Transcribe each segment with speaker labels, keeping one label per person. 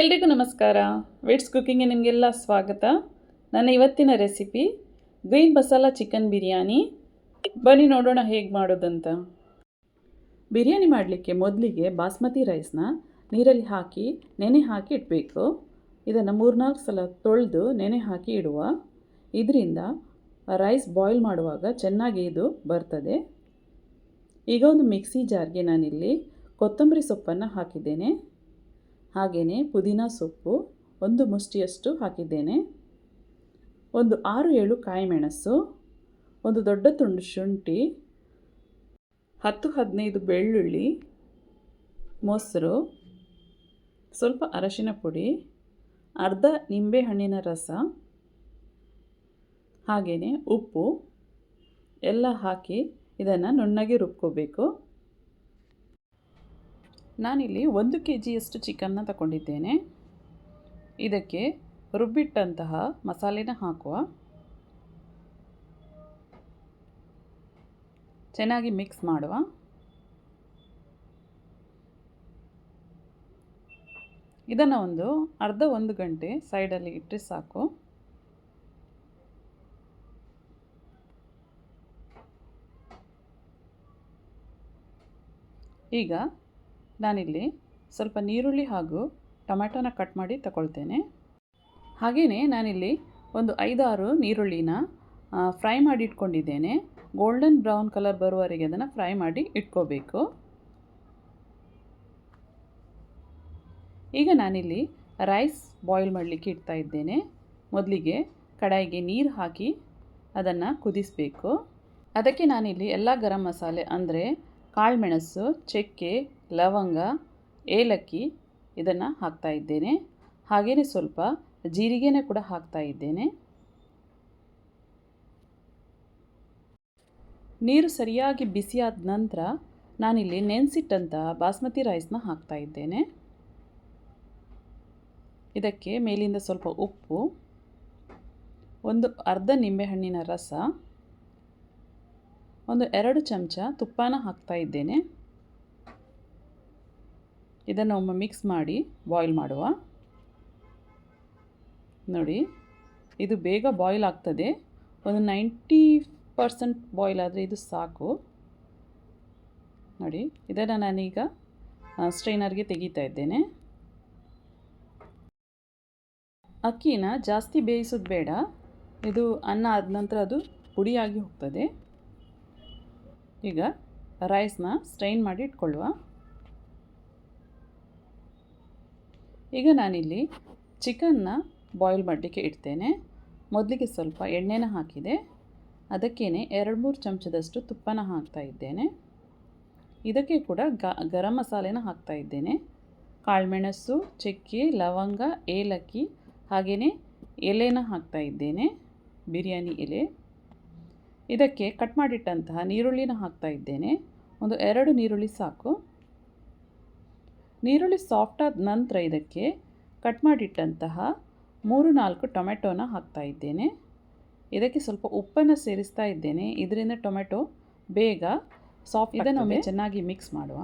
Speaker 1: ಎಲ್ರಿಗೂ ನಮಸ್ಕಾರ. ವೆಟ್ಸ್ ಕುಕ್ಕಿಂಗ್ಗೆ ನಿಮಗೆಲ್ಲ ಸ್ವಾಗತ. ನನ್ನ ಇವತ್ತಿನ recipe green masala chicken biryani. ಬನ್ನಿ ನೋಡೋಣ ಹೇಗೆ ಮಾಡೋದಂತ. ಬಿರಿಯಾನಿ ಮಾಡಲಿಕ್ಕೆ ಮೊದಲಿಗೆ ಬಾಸ್ಮತಿ ರೈಸ್ನ ನೀರಲ್ಲಿ ಹಾಕಿ, ನೆನೆ ಹಾಕಿ ಇಡಬೇಕು ಇದನ್ನು ಮೂರ್ನಾಲ್ಕು ಸಲ ತೊಳೆದು ನೆನೆ ಹಾಕಿ ಇಡುವ. ಇದರಿಂದ ರೈಸ್ ಬಾಯ್ಲ್ ಮಾಡುವಾಗ ಚೆನ್ನಾಗಿ ಇದು ಬರ್ತದೆ. ಈಗ ಒಂದು ಮಿಕ್ಸಿ ಜಾರ್ಗೆ ನಾನಿಲ್ಲಿ ಕೊತ್ತಂಬರಿ ಸೊಪ್ಪನ್ನು ಹಾಕಿದ್ದೇನೆ. ಹಾಗೆಯೇ ಪುದೀನ ಸೊಪ್ಪು ಒಂದು ಮುಷ್ಟಿಯಷ್ಟು ಹಾಕಿದ್ದೇನೆ. ಒಂದು ಆರು ಏಳು ಕಾಯಿಮೆಣಸು ಒಂದು ದೊಡ್ಡ ತುಂಡು ಶುಂಠಿ, ಹತ್ತು ಹದಿನೈದು ಬೆಳ್ಳುಳ್ಳಿ, ಮೊಸರು, ಸ್ವಲ್ಪ ಅರಶಿನ ಪುಡಿ, ಅರ್ಧ ನಿಂಬೆಹಣ್ಣಿನ ರಸ ಹಾಗೆಯೇ ಉಪ್ಪು ಎಲ್ಲ ಹಾಕಿ ಇದನ್ನು ನುಣ್ಣಗೆ ರುಬ್ಕೋಬೇಕು. ನಾನಿಲ್ಲಿ ಒಂದು ಕೆ ಜಿಯಷ್ಟು ಚಿಕನ್ನ ತಗೊಂಡಿದ್ದೇನೆ. ಇದಕ್ಕೆ ರುಬ್ಬಿಟ್ಟಂತಹ ಮಸಾಲೆನ ಹಾಕುವ. ಚೆನ್ನಾಗಿ ಮಿಕ್ಸ್ ಮಾಡುವ. ಇದನ್ನು ಒಂದು ಅರ್ಧ ಒಂದು ಗಂಟೆ ಸೈಡಲ್ಲಿ ಇಟ್ಟರೆ ಸಾಕು. ಈಗ ನಾನಿಲ್ಲಿ ಸ್ವಲ್ಪ ನೀರುಳ್ಳಿ ಹಾಗೂ ಟೊಮ್ಯಾಟೋನ ಕಟ್ ಮಾಡಿ ತಗೊಳ್ತೇನೆ. ಹಾಗೆಯೇ ನಾನಿಲ್ಲಿ ಒಂದು ಐದಾರು ನೀರುಳ್ಳಿನ ಫ್ರೈ ಮಾಡಿ ಇಟ್ಕೊಂಡಿದ್ದೇನೆ. ಗೋಲ್ಡನ್ ಬ್ರೌನ್ ಕಲರ್ ಬರುವವರೆಗೆ ಅದನ್ನು ಫ್ರೈ ಮಾಡಿ ಇಟ್ಕೋಬೇಕು. ಈಗ ನಾನಿಲ್ಲಿ ರೈಸ್ ಬಾಯ್ಲ್ ಮಾಡಲಿಕ್ಕೆ ಇಡ್ತಾ ಇದ್ದೇನೆ. ಮೊದಲಿಗೆ ಕಡಾಯಿಗೆ ನೀರು ಹಾಕಿ ಅದನ್ನು ಕುದಿಸಬೇಕು. ಅದಕ್ಕೆ ನಾನಿಲ್ಲಿ ಎಲ್ಲ ಗರಂ ಮಸಾಲೆ ಅಂದರೆ ಕಾಳುಮೆಣಸು ಚಕ್ಕೆ ಲವಂಗ, ಏಲಕ್ಕಿ ಇದನ್ನು ಹಾಕ್ತಾ ಇದ್ದೇನೆ. ಹಾಗೆಯೇ ಸ್ವಲ್ಪ ಜೀರಿಗೆನ ಕೂಡ ಹಾಕ್ತಾ ಇದ್ದೇನೆ. ನೀರು ಸರಿಯಾಗಿ ಬಿಸಿಯಾದ ನಂತರ ನಾನಿಲ್ಲಿ ನೆನೆಸಿಟ್ಟಂಥ ಬಾಸ್ಮತಿ ರೈಸ್ನ ಹಾಕ್ತಾ ಇದ್ದೇನೆ. ಇದಕ್ಕೆ ಮೇಲಿಂದ ಸ್ವಲ್ಪ ಉಪ್ಪು, ಒಂದು ಅರ್ಧ ನಿಂಬೆಹಣ್ಣಿನ ರಸ, ಒಂದು ಎರಡು ಚಮಚ ತುಪ್ಪನ ಹಾಕ್ತಾ ಇದ್ದೇನೆ. ಇದನ್ನು ಒಮ್ಮೆ ಮಿಕ್ಸ್ ಮಾಡಿ ಬಾಯ್ಲ್ ಮಾಡುವ. ನೋಡಿ, ಇದು ಬೇಗ ಬಾಯ್ಲ್ ಆಗ್ತದೆ. ಒಂದು ನೈಂಟಿ ಪರ್ಸೆಂಟ್ ಬಾಯ್ಲ್ ಆದರೆ ಇದು ಸಾಕು. ನೋಡಿ, ಇದನ್ನು ನಾನೀಗ ಸ್ಟ್ರೈನರ್ಗೆ ತೆಗಿತಾ ಇದ್ದೇನೆ. ಅಕ್ಕಿನ ಜಾಸ್ತಿ ಬೇಯಿಸೋದು ಬೇಡ. ಇದು ಅನ್ನ ಆದ ನಂತರ ಅದು ಪುಡಿಯಾಗಿ ಹೋಗ್ತದೆ. ಈಗ ರೈಸ್ನ ಸ್ಟ್ರೈನ್ ಮಾಡಿ ಇಟ್ಕೊಳ್ಳುವ. ಈಗ ನಾನಿಲ್ಲಿ ಚಿಕನ್ನ ಬಾಯ್ಲ್ ಮಾಡಲಿಕ್ಕೆ ಇಡ್ತೇನೆ. ಮೊದಲಿಗೆ ಸ್ವಲ್ಪ ಎಣ್ಣೆನ ಹಾಕಿದೆ. ಅದಕ್ಕೇ ಎರಡು ಮೂರು ಚಮಚದಷ್ಟು ತುಪ್ಪನ ಹಾಕ್ತಾ ಇದ್ದೇನೆ. ಇದಕ್ಕೆ ಕೂಡ ಗರಂ ಮಸಾಲೆನ ಹಾಕ್ತಾ ಇದ್ದೇನೆ. ಕಾಳುಮೆಣಸು, ಚಕ್ಕೆ, ಲವಂಗ, ಏಲಕ್ಕಿ ಹಾಗೆಯೇ ಎಲೆನ ಹಾಕ್ತಾ ಇದ್ದೇನೆ. ಬಿರಿಯಾನಿ ಎಲೆ. ಇದಕ್ಕೆ ಕಟ್ ಮಾಡಿಟ್ಟಂತಹ ನೀರುಳ್ಳಿನ ಹಾಕ್ತಾ ಇದ್ದೇನೆ. ಒಂದು ಎರಡು ನೀರುಳ್ಳಿ ಸಾಕು. ನೀರುಳ್ಳಿ ಸಾಫ್ಟಾದ ನಂತರ ಇದಕ್ಕೆ ಕಟ್ ಮಾಡಿಟ್ಟಂತಹ ಮೂರು ನಾಲ್ಕು ಟೊಮೆಟೊನ ಹಾಕ್ತಾ ಇದ್ದೇನೆ. ಇದಕ್ಕೆ ಸ್ವಲ್ಪ ಉಪ್ಪನ್ನು ಸೇರಿಸ್ತಾ ಇದ್ದೇನೆ. ಇದರಿಂದ ಟೊಮೆಟೊ ಬೇಗ ಸಾಫ್ಟ್ ಇದನ್ನೊಮ್ಮೆ ಚೆನ್ನಾಗಿ ಮಿಕ್ಸ್ ಮಾಡುವ.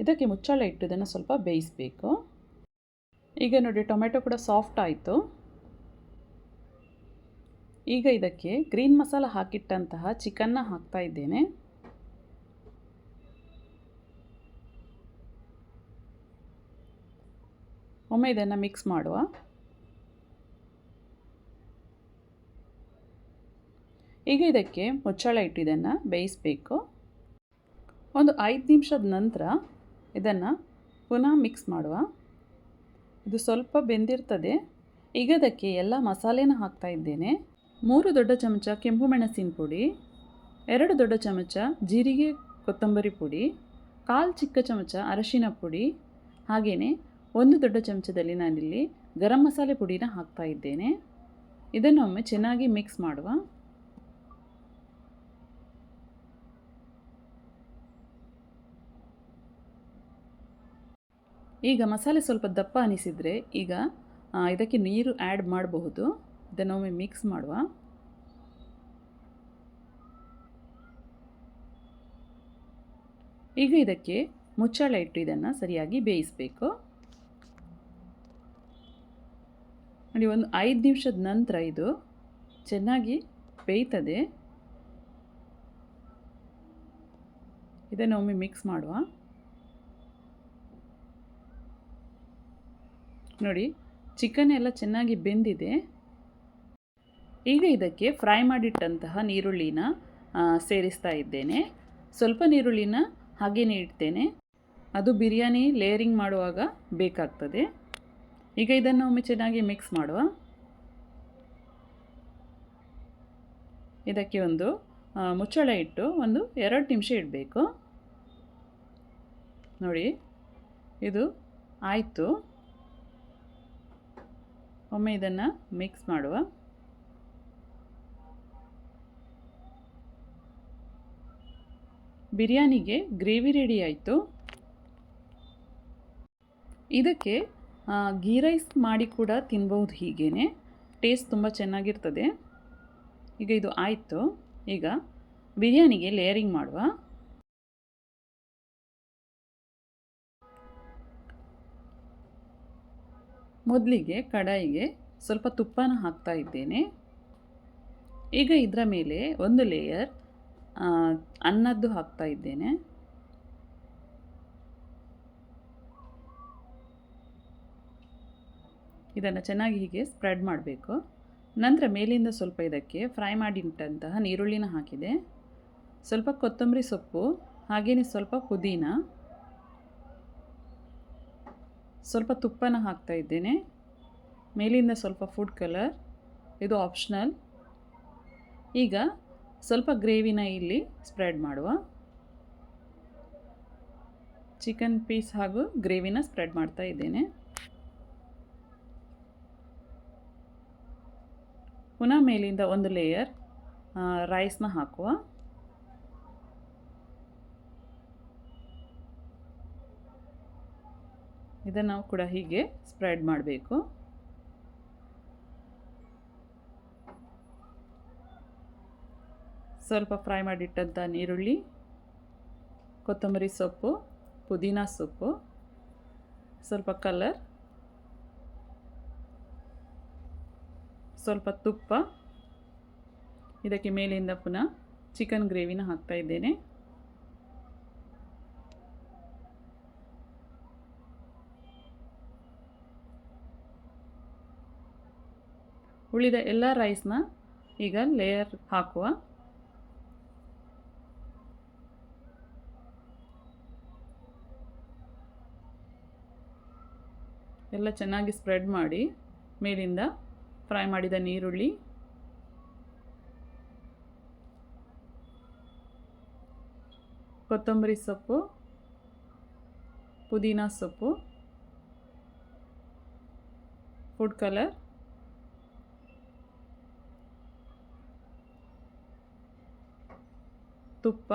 Speaker 1: ಇದಕ್ಕೆ ಮುಚ್ಚಳ ಇಟ್ಟು ಇದನ್ನು ಸ್ವಲ್ಪ ಬೇಯಿಸಬೇಕು. ಈಗ ನೋಡಿ ಟೊಮೆಟೊ ಕೂಡ ಸಾಫ್ಟ್ ಆಯಿತು. ಈಗ ಇದಕ್ಕೆ ಗ್ರೀನ್ ಮಸಾಲ ಹಾಕಿಟ್ಟಂತಹ ಚಿಕನ್ನ ಹಾಕ್ತಾ ಇದ್ದೇನೆ. ಒಮ್ಮೆ ಇದನ್ನು ಮಿಕ್ಸ್ ಮಾಡುವ. ಈಗ ಇದಕ್ಕೆ ಮುಚ್ಚಳ ಇಟ್ಟು ಇದನ್ನು ಬೇಯಿಸಬೇಕು. ಒಂದು ಐದು ನಿಮಿಷದ ನಂತರ ಇದನ್ನು ಪುನಃ ಮಿಕ್ಸ್ ಮಾಡುವ. ಇದು ಸ್ವಲ್ಪ ಬೆಂದಿರ್ತದೆ. ಈಗ ಅದಕ್ಕೆ ಎಲ್ಲ ಮಸಾಲೆನ ಹಾಕ್ತಾ ಇದ್ದೇನೆ. ಮೂರು ದೊಡ್ಡ ಚಮಚ ಕೆಂಪು ಮೆಣಸಿನ ಪುಡಿ, ಎರಡು ದೊಡ್ಡ ಚಮಚ ಜೀರಿಗೆ ಕೊತ್ತಂಬರಿ ಪುಡಿ, ಕಾಲು ಚಿಕ್ಕ ಚಮಚ ಅರಶಿನ ಪುಡಿ ಹಾಗೆಯೇ ಒಂದು ದೊಡ್ಡ ಚಮಚದಲ್ಲಿ ನಾನಿಲ್ಲಿ ಗರಂ ಮಸಾಲೆ ಪುಡಿನ ಹಾಕ್ತಾ ಇದ್ದೇನೆ. ಇದನ್ನು ಒಮ್ಮೆ ಚೆನ್ನಾಗಿ ಮಿಕ್ಸ್ ಮಾಡುವ. ಈಗ ಮಸಾಲೆ ಸ್ವಲ್ಪ ದಪ್ಪ ಅನಿಸಿದರೆ ಈಗ ಇದಕ್ಕೆ ನೀರು ಆ್ಯಡ್ ಮಾಡಬಹುದು. ಇದನ್ನು ಒಮ್ಮೆ ಮಿಕ್ಸ್ ಮಾಡುವ. ಈಗ ಇದಕ್ಕೆ ಮುಚ್ಚಳ ಇಟ್ಟು ಇದನ್ನು ಸರಿಯಾಗಿ ಬೇಯಿಸಬೇಕು. ನೋಡಿ, ಒಂದು ಐದು ನಿಮಿಷದ ನಂತರ ಇದು ಚೆನ್ನಾಗಿ ಬೇಯ್ತದೆ. ಇದನ್ನು ಒಮ್ಮೆ ಮಿಕ್ಸ್ ಮಾಡುವ. ನೋಡಿ ಚಿಕನ್ ಎಲ್ಲ ಚೆನ್ನಾಗಿ ಬೆಂದಿದೆ. ಈಗ ಇದಕ್ಕೆ ಫ್ರೈ ಮಾಡಿಟ್ಟಂತಹ ನೀರುಳ್ಳಿನ ಸೇರಿಸ್ತಾ ಇದ್ದೇನೆ. ಸ್ವಲ್ಪ ನೀರುಳ್ಳಿನ ಹಾಗೇನೆ ಇಡ್ತೇನೆ. ಅದು ಬಿರಿಯಾನಿ ಲೇಯರಿಂಗ್ ಮಾಡುವಾಗ ಬೇಕಾಗ್ತದೆ. ಈಗ ಇದನ್ನು ಒಮ್ಮೆ ಚೆನ್ನಾಗಿ ಮಿಕ್ಸ್ ಮಾಡುವ. ಇದಕ್ಕೆ ಒಂದು ಮುಚ್ಚಳ ಇಟ್ಟು ಒಂದು ಎರಡು ನಿಮಿಷ ಇಡಬೇಕು. ನೋಡಿ, ಇದು ಆಯಿತು. ಒಮ್ಮೆ ಇದನ್ನು ಮಿಕ್ಸ್ ಮಾಡುವ. ಬಿರಿಯಾನಿಗೆ ಗ್ರೇವಿ ರೆಡಿ ಆಯಿತು. ಇದಕ್ಕೆ ಗೀ ರೈಸ್ ಮಾಡಿ ಕೂಡ ತಿನ್ಬೋದು ಹೀಗೇ ಟೇಸ್ಟ್ ತುಂಬ ಚೆನ್ನಾಗಿರ್ತದೆ. ಈಗ ಇದು ಆಯಿತು. ಈಗ ಬಿರಿಯಾನಿಗೆ ಲೇಯರಿಂಗ್ ಮಾಡುವ. ಮೊದಲಿಗೆ ಕಡಾಯಿಗೆ ಸ್ವಲ್ಪ ತುಪ್ಪನ ಹಾಕ್ತಾ ಇದ್ದೇನೆ. ಈಗ ಇದರ ಮೇಲೆ ಒಂದು ಲೇಯರ್ ಅನ್ನದ್ದು ಹಾಕ್ತಾ ಇದ್ದೇನೆ. ಇದನ್ನು ಚೆನ್ನಾಗಿ ಹೀಗೆ ಸ್ಪ್ರೆಡ್ ಮಾಡಬೇಕು. ನಂತರ ಮೇಲಿಂದ ಸ್ವಲ್ಪ ಇದಕ್ಕೆ ಫ್ರೈ ಮಾಡಿಟ್ಟಂತಹ ನೀರುಳ್ಳಿನ ಹಾಕಿದೆ. ಸ್ವಲ್ಪ ಕೊತ್ತಂಬರಿ ಸೊಪ್ಪು ಹಾಗೆಯೇ ಸ್ವಲ್ಪ ಪುದೀನ. ಸ್ವಲ್ಪ ತುಪ್ಪನ ಹಾಕ್ತಾ ಇದ್ದೇನೆ. ಮೇಲಿಂದ ಸ್ವಲ್ಪ ಫುಡ್ ಕಲರ್ ಇದು ಆಪ್ಷನಲ್ ಈಗ ಸ್ವಲ್ಪ ಗ್ರೇವಿನ ಇಲ್ಲಿ ಸ್ಪ್ರೆಡ್ ಮಾಡುವ. ಚಿಕನ್ ಪೀಸ್ ಹಾಗೂ ಗ್ರೇವಿನ ಸ್ಪ್ರೆಡ್ ಮಾಡ್ತಾ ಇದ್ದೇನೆ. ಪುನಃ ಮೇಲಿಂದ ಒಂದು ಲೇಯರ್ ರೈಸ್ನ ಹಾಕುವ. ಇದನ್ನು ಕೂಡ ಹೀಗೆ ಸ್ಪ್ರೆಡ್ ಮಾಡಬೇಕು. ಸ್ವಲ್ಪ ಫ್ರೈ ಮಾಡಿಟ್ಟಂಥ ನೀರುಳ್ಳಿ ಕೊತ್ತಂಬರಿ ಸೊಪ್ಪು, ಪುದೀನ ಸೊಪ್ಪು, ಸ್ವಲ್ಪ ಕಲರ್ ಸ್ವಲ್ಪ ತುಪ್ಪ, ಇದಕ್ಕೆ ಮೇಲಿಂದ ಪುನಃ ಚಿಕನ್ ಗ್ರೇವಿನ ಹಾಕ್ತಾ ಇದ್ದೇನೆ. ಉಳಿದ ಎಲ್ಲ ರೈಸ್ನ ಈಗ ಲೇಯರ್ ಹಾಕುವ. ಎಲ್ಲ ಚೆನ್ನಾಗಿ ಸ್ಪ್ರೆಡ್ ಮಾಡಿ ಮೇಲಿಂದ ಫ್ರೈ ಮಾಡಿದ ನೀರುಳ್ಳಿ. ಕೊತ್ತಂಬರಿ ಸೊಪ್ಪು ಪುದೀನ ಸೊಪ್ಪು ಫುಡ್ ಕಲರ್. ತುಪ್ಪ.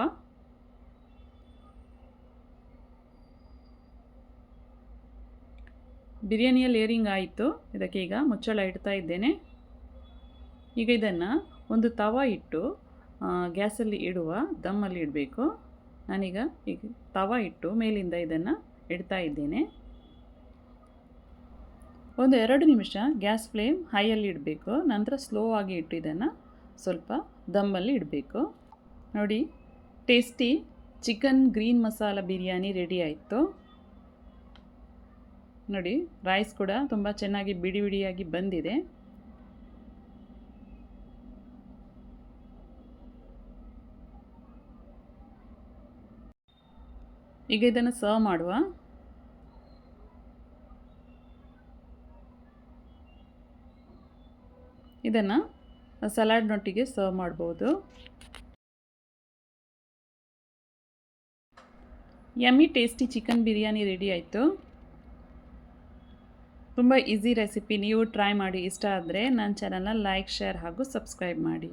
Speaker 1: ಬಿರಿಯಾನಿಯ ಲೇಯರಿಂಗ್ ಆಯಿತು. ಇದಕ್ಕೆ ಈಗ ಮುಚ್ಚಳ ಇಡ್ತಾ ಇದ್ದೇನೆ. ಈಗ ಇದನ್ನು ಒಂದು ತವ ಇಟ್ಟು ಗ್ಯಾಸಲ್ಲಿ ಇಡುವ ದಮ್ಮಲ್ಲಿ ಇಡಬೇಕು. ನಾನೀಗ ಈಗ ತವ ಇಟ್ಟು ಮೇಲಿಂದ ಇದನ್ನು ಇಡ್ತಾ ಇದ್ದೇನೆ. ಒಂದು ಎರಡು ನಿಮಿಷ ಗ್ಯಾಸ್ ಫ್ಲೇಮ್ ಹೈಯಲ್ಲಿ ಇಡಬೇಕು. ನಂತರ ಸ್ಲೋ ಆಗಿ ಇಟ್ಟು ಇದನ್ನು ಸ್ವಲ್ಪ ದಮ್ಮಲ್ಲಿ ಇಡಬೇಕು. ನೋಡಿ, tasty chicken green masala biryani ready ಆಯಿತು. ನೋಡಿ ರೈಸ್ ಕೂಡ ತುಂಬ ಚೆನ್ನಾಗಿ ಬಿಡಿ ಬಿಡಿಯಾಗಿ ಬಂದಿದೆ. ಈಗ ಇದನ್ನು ಸರ್ವ್ ಮಾಡುವ. ಇದನ್ನು ಸಲಾಡ್ನೊಟ್ಟಿಗೆ ಸರ್ವ್ ಮಾಡ್ಬೋದು. Yummy tasty chicken biryani ready ಆಯಿತು. ತುಂಬ ಈಸಿ ರೆಸಿಪಿ ನೀವು ಟ್ರೈ ಮಾಡಿ ಇಷ್ಟ ಆದರೆ ನನ್ನ ಚಾನಲ್ನ ಲೈಕ್ ಶೇರ್ ಹಾಗೂ ಸಬ್ಸ್ಕ್ರೈಬ್ ಮಾಡಿ.